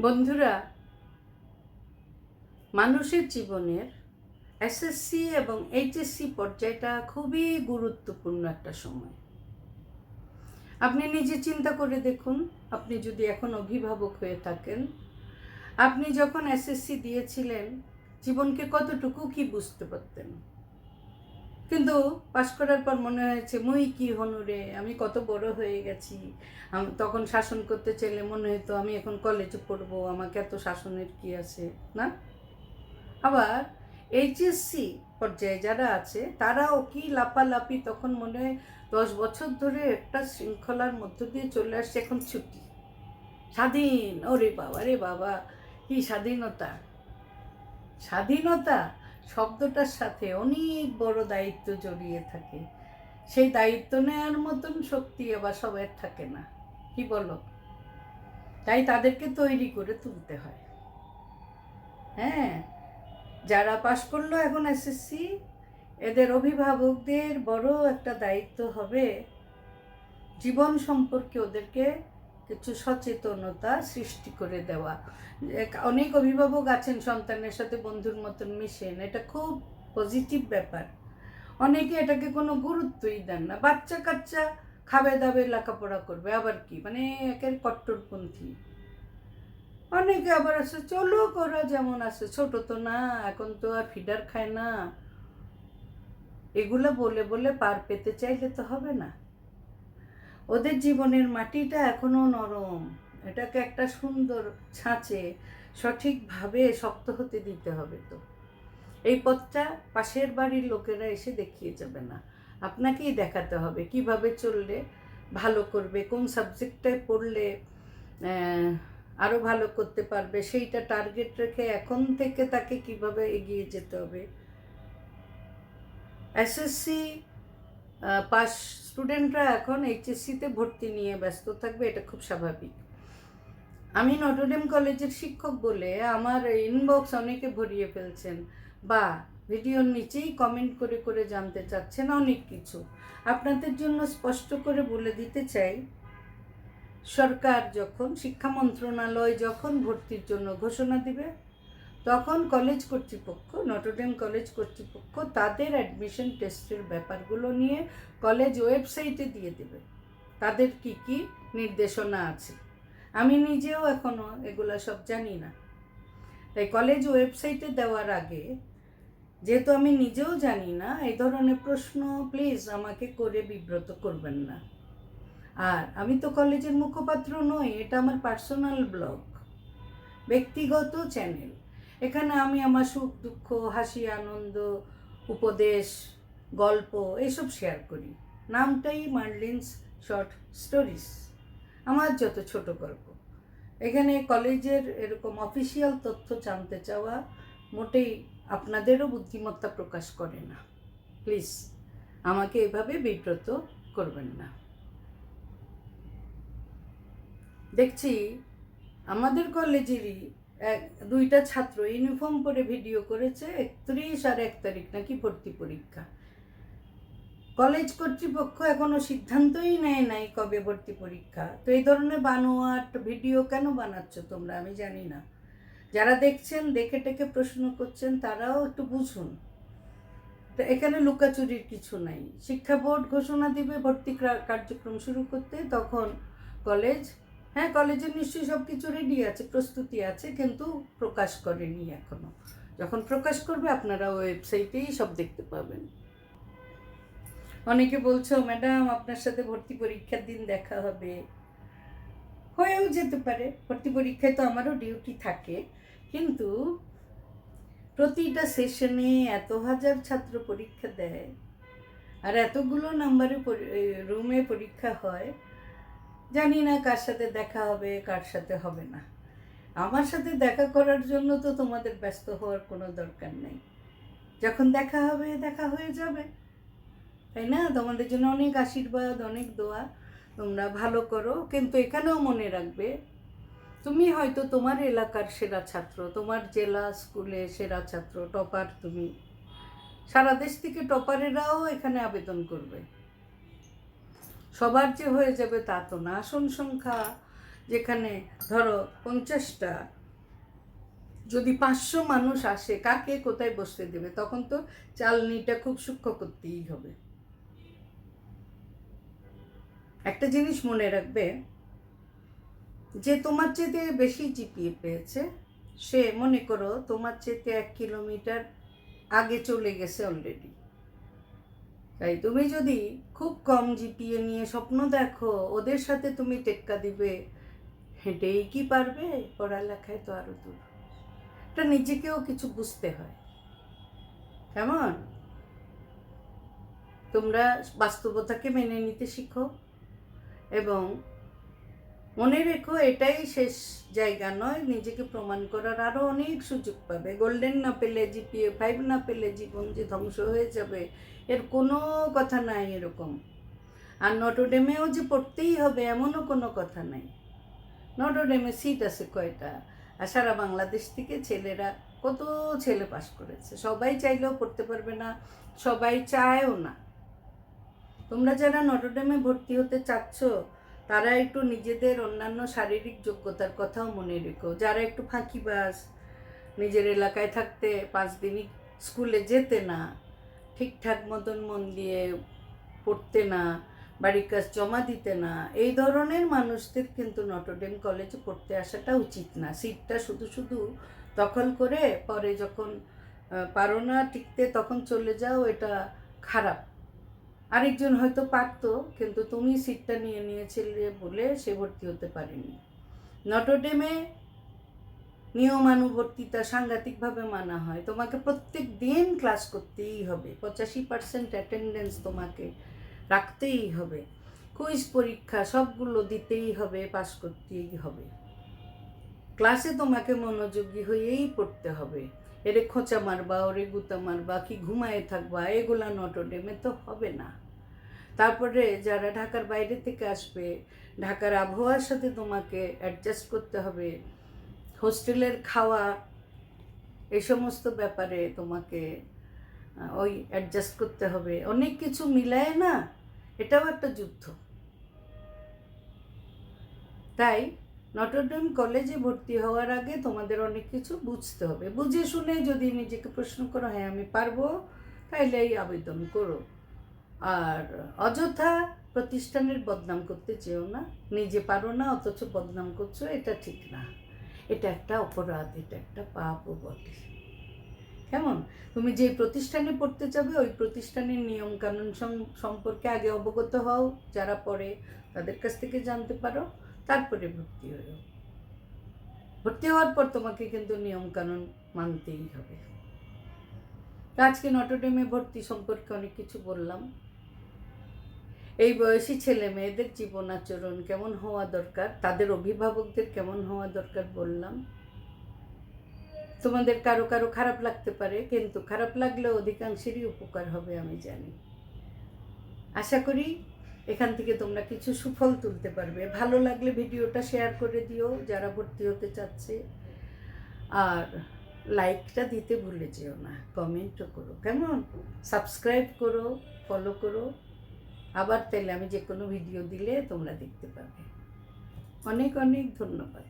বন্ধুরা, মানুষের জীবনের এসএসসি এবং এইচএসসি পর্যায়টা খুবই গুরুত্বপূর্ণ একটা সময়। আপনি নিজে চিন্তা করে দেখুন, আপনি যদি এখন অভিভাবক হয়ে থাকেন, আপনি যখন এসএসসি দিয়েছিলেন, জীবনকে কতটুকু কি বুঝতে পারতেন? কিন্তু পাশ করার পর মনে হয়েছে, মুই কি হনুরে আমি কত বড় হয়ে গেছি। তখন শাসন করতে চাইলে মনে হতো আমি এখন কলেজে পড়ব, আমাকে এত শাসনের কি আছে, না? আবার এইচএসসি পর্যায়ে যারা আছে, তারাও কি লাপালাপি তখন মনে হয় দশ বছর ধরে একটা শৃঙ্খলার মধ্য দিয়ে চলে আসছে, এখন ছুটি। স্বাধীন, ওরে বাবা, রে বাবা, কি স্বাধীনতা? স্বাধীনতা? শব্দটার সাথে অনেক বড় দায়িত্ব জড়িয়ে থাকে। সেই দায়িত্ব নেওয়ার মতন শক্তি আবার সবার থাকে না। কি বলো? তাই তাদেরকে তৈরি করে তুলতে হয়। হ্যাঁ যারা পাশ করল এখন এসএসসি এদের অভিভাবকদের বড় একটা দায়িত্ব হবে জীবন সম্পর্কে ওদেরকে কিছু সচেতনতা সৃষ্টি করে দেওয়া। অনেক অভিভাবক আছেন সন্তানের সাথে বন্ধুর মতন মিশেন, এটা খুব পজিটিভ ব্যাপার। অনেকে এটাকে কোনো গুরুত্বই দেন না। বাচ্চা কাচ্চা খাবে দাবে লেখাপড়া করবে, আবার কি? মানে একের কট্টরপন্থী। অনেকে আবার আছে, চলো করা যেমন আছে, ছোট তো না, এখন তো আর ফিডার খায় না। এগুলো বলে বলে পার পেতে চাইলে তো হবে না। ওদের জীবনের মাটিটা এখনও নরম। এটাকে একটা সুন্দর ছাঁচে সঠিকভাবে শক্ত হতে দিতে হবে তো। এই পথটা পাশের বাড়ির লোকেরা এসে দেখিয়ে যাবে না। আপনাকেই দেখাতে হবে কীভাবে চললে ভালো করবে, কোন সাবজেক্টটায় পড়লে আরও ভালো করতে পারবে, সেইটা টার্গেট রেখে এখন থেকে তাকে কীভাবে এগিয়ে যেতে হবে। এসএসসি পাস স্টুডেন্টরা এখন এইচএসসিতে ভর্তি নিয়ে ব্যস্ত থাকবে, এটা খুব স্বাভাবিক। আমি নটরডেম কলেজের শিক্ষক বলে আমার ইনবক্স অনেকে ভরিয়ে ফেলছেন। বা, ভিডিওর নিচেই কমেন্ট করে করে জানতে চাচ্ছেন অনেক কিছু। আপনাদের জন্য স্পষ্ট করে বলে দিতে চাই, সরকার যখন, শিক্ষা মন্ত্রণালয় যখন ভর্তির জন্য ঘোষণা দিবে তখন কলেজ কর্তৃপক্ষ নটরডেম কলেজ কর্তৃপক্ষ তাদের অ্যাডমিশন টেস্টের ব্যাপারগুলো নিয়ে কলেজ ওয়েবসাইটে দিয়ে দেবে। তাদের কি কি নির্দেশনা আছে? আমি নিজেও এখনও এগুলো সব জানি না। তাই কলেজ ওয়েবসাইটে দেওয়ার আগে, যেহেতু আমি নিজেও জানি না, এই ধরনের প্রশ্ন প্লিজ আমাকে করে বিব্রত করবেন না। আর আমি তো কলেজের মুখপাত্র নই, এটা আমার পার্সোনাল ব্লগ ব্যক্তিগত চ্যানেল এখানে আমি আমার সুখ, দুঃখ, হাসি, আনন্দ, উপদেশ, গল্প এসব শেয়ার করি। নামটাই মার্লিনস শর্ট স্টোরিজ। আমার যত ছোট গল্প। এখানে কলেজের এরকম অফিসিয়াল তথ্য জানতে চাওয়া মোটেই আপনাদেরও বুদ্ধিমত্তা প্রকাশ করে না। প্লিজ আমাকে এভাবে বিব্রত করবেন না। দেখছি, আমাদের কলেজেরই দুইটা ছাত্র ইউনিফর্ম পরে ভিডিও করেছে, একত্রিশ আর এক তারিখ নাকি ভর্তি পরীক্ষা। কলেজ কর্তৃপক্ষ এখনও সিদ্ধান্তই নেয় নাই কবে ভর্তি পরীক্ষা। তো এই ধরনের বানোয়াট ভিডিও কেন বানাচ্ছ তোমরা আমি জানি না। যারা দেখছেন, দেখে টেকে প্রশ্ন করছেন, তারাও একটু বুঝুন। তো এখানে লুকাচুরির কিছু নাই। শিক্ষা বোর্ড ঘোষণা দিবে, ভর্তি কার্যক্রম শুরু করতে, তখন কলেজ হ্যাঁ কলেজে নিশ্চয়ই সব কিছু রেডি আছে, প্রস্তুতি আছে, কিন্তু প্রকাশ করেনি এখনও। যখন প্রকাশ করবে, আপনারা ওয়েবসাইটেই সব দেখতে পাবেন। অনেকে বলছো, ম্যাডাম, আপনার সাথে ভর্তি পরীক্ষার দিন দেখা হবে। হয়েও যেতে পারে। ভর্তি পরীক্ষায় তো আমারও ডিউটি থাকে। কিন্তু প্রতিটা সেশনে এত হাজার ছাত্র পরীক্ষা দেয়, আর এতগুলো নাম্বারে রুমে পরীক্ষা হয় জানি না কার সাথে দেখা হবে, কার সাথে হবে না। আমার সাথে দেখা করার জন্য তো তোমাদের ব্যস্ত হওয়ার কোনো দরকার নেই। যখন দেখা হবে, দেখা হয়ে যাবে। তাই না? তোমাদের জন্য অনেক আশীর্বাদ, অনেক দোয়া। তোমরা ভালো করো, কিন্তু এখানেও মনে রাখবে, তুমি হয়তো তোমার এলাকার সেরা ছাত্র, তোমার জেলা স্কুলে সেরা ছাত্র, টপার তুমি। সারা দেশ থেকে টপারেরাও এখানে আবেদন করবে। সবার যে হয়ে যাবে তা তো না। আসন সংখ্যা যেখানে ধরো পঞ্চাশটা, যদি পাঁচশো মানুষ আসে, কাকে কোথায় বসতে দেবে? তখন তো চালনিটা খুব সূক্ষ্ম করতেই হবে। একটা জিনিস মনে রাখবে, যে তোমার চেয়ে বেশি জিপিএ পেয়েছে, সে মনে করো তোমার চেতে এক কিলোমিটার আগে চলে গেছে অলরেডি তাই তুমি যদি খুব কম জিপিএ নিয়ে স্বপ্ন দেখো, ওদের সাথে তুমি টেক্কা দিবে, হেঁটেই কি পারবে? পড়ালেখায় তো আরও দূর। এটা নিজেকেও কিছু বুঝতে হয়। কেমন? তোমরা বাস্তবতাকে মেনে নিতে শিখো এবং মনে রেখো, এটাই শেষ জায়গা নয়। নিজেকে প্রমাণ করার আরও অনেক সুযোগ পাবে। গোল্ডেন না পেলে জিপিএ ফাইভ না পেলে জীবন যে ধ্বংস হয়ে যাবে, এর কোনো কথা নাই এরকম। আর নটোডেমেও যে পড়তেই হবে, এমনও কোনো কথা নাই। নটোডেমে সিট আছে কয়টা? আর সারা বাংলাদেশ থেকে ছেলেরা কত ছেলে পাস করেছে? সবাই চাইলেও পড়তে পারবে না, সবাই চায়ও না। তোমরা যারা নটোডেমে ভর্তি হতে চাচ্ছ তারা একটু নিজেদের অন্যান্য শারীরিক যোগ্যতার কথাও মনে রেখো। যারা একটু ফাঁকিবাজ নিজের এলাকায় থাকতে পাঁচ দিনই স্কুলে যেতে না, ঠিকঠাক মতন মন দিয়ে পড়তে না, বাড়ির কাজ জমা দিতে না, এই ধরনের মানুষদের কিন্তু নটরডেম কলেজে পড়তে আসাটা উচিত না। সিটটা শুধু শুধু দখল করে পরে যখন পারো না টিকতে, তখন চলে যাও, এটা খারাপ। আরেকজন হয়তো পারতো, কিন্তু তুমি সিটটা নিয়ে নিয়েছিলে বলে সে ভর্তি হতে পারেনি। নটরডেমে নিয়মানুবর্তিতা সাংঘাতিকভাবে মানা হয়। তোমাকে প্রত্যেক দিন ক্লাস করতেই হবে। পঁচাশি পার্সেন্ট অ্যাটেন্ডেন্স তোমাকে রাখতেই হবে। কুইজ পরীক্ষা সবগুলো দিতেই হবে পাস করতেই হবে। ক্লাসে তোমাকে মনোযোগী হয়েই পড়তে হবে। এরে খোঁচা মারবা, ওরে গুতা মারবা, কি ঘুমায়ে থাকবা, এগুলা নটরডেমে তো হবে না। তারপরে যারা ঢাকার বাইরে থেকে আসবে, ঢাকার আবহাওয়ার সাথে তোমাকে অ্যাডজাস্ট করতে হবে। হোস্টেলের খাওয়া, এ সমস্ত ব্যাপারে তোমাকে ওই অ্যাডজাস্ট করতে হবে। অনেক কিছু মিলায় না, এটাও একটা যুদ্ধ। তাই নটরডেম কলেজে ভর্তি হওয়ার আগে তোমাদের অনেক কিছু বুঝতে হবে। বুঝে শুনে যদি নিজেকে প্রশ্ন করো হ্যাঁ আমি পারব তাইলে এই আবেদন করো। আর অযথা প্রতিষ্ঠানের বদনাম করতে চেও না। নিজে পারো না, অথচ বদনাম করছ, এটা ঠিক না। এটা একটা অপরাধ, এটা একটা পাপও বটে। কেমন? তুমি যে প্রতিষ্ঠানে পড়তে যাবে, ওই প্রতিষ্ঠানের নিয়ম কানুন সম্পর্কে আগে অবগত হও। যারা পড়ে, তাদের কাছ থেকে জানতে পারো। তারপরে ভর্তি হও ভর্তি হওয়ার পর তোমাকে কিন্তু নিয়মকানুন মানতেই হবে। আজকে নটরডেমে ভর্তি সম্পর্কে অনেক কিছু বললাম। এই বয়সী ছেলে মেয়েদের জীবন আচরণ কেমন হওয়া দরকার, তাদের অভিভাবকদের কেমন হওয়া দরকার বললাম। তোমাদের কারও কারও খারাপ লাগতে পারে, কিন্তু খারাপ লাগলে অধিকাংশেরই উপকার হবে আমি জানি। আশা করি এখান থেকে তোমরা কিছু সুফল তুলতে পারবে। ভালো লাগলে ভিডিওটা শেয়ার করে দিও, যারা ভর্তি হতে চাচ্ছে। আর লাইকটা দিতে ভুলে যেও না কমেন্টও করো, কেমন? সাবস্ক্রাইব করো ফলো করো। আবার তাহলে আমি যে কোনো ভিডিও দিলে তোমরা দেখতে পাবে। অনেক অনেক ধন্যবাদ।